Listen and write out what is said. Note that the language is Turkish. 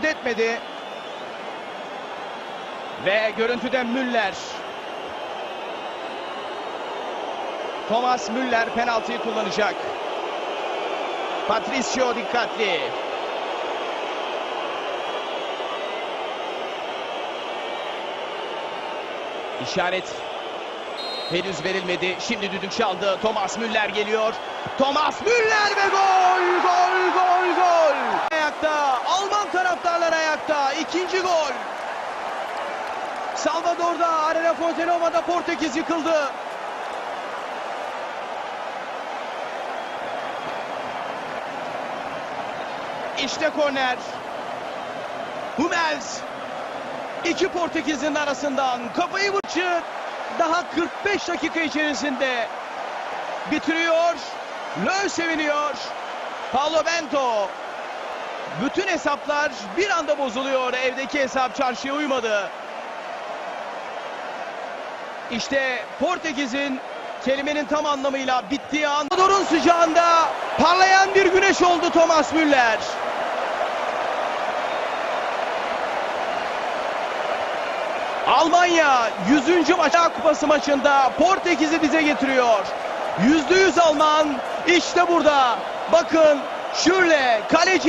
tereddüt etmedi. Ve görüntüde Müller. Thomas Müller penaltıyı kullanacak. Patricio dikkatli. İşaret henüz verilmedi. Şimdi düdük çaldı. Thomas Müller geliyor. Thomas Müller ve gol! Gol! Gol! Gol! Ayakta. İkinci gol. Salvador'da Arena Fontenova'da Portekiz yıkıldı. İşte korner. Hummels İki Portekiz'in arasından kafayı vuruşu daha 45 dakika içerisinde bitiriyor. Löw seviniyor. Paulo Bento. Bütün hesaplar bir anda bozuluyor. Evdeki hesap çarşıya uymadı. İşte Portekiz'in kelimenin tam anlamıyla bittiği an. Dorun sıcağında parlayan bir güneş oldu Thomas Müller. Almanya 100. maç kupası maçında Portekiz'i bize getiriyor. %100 Alman işte burada. Bakın Şürle kaleci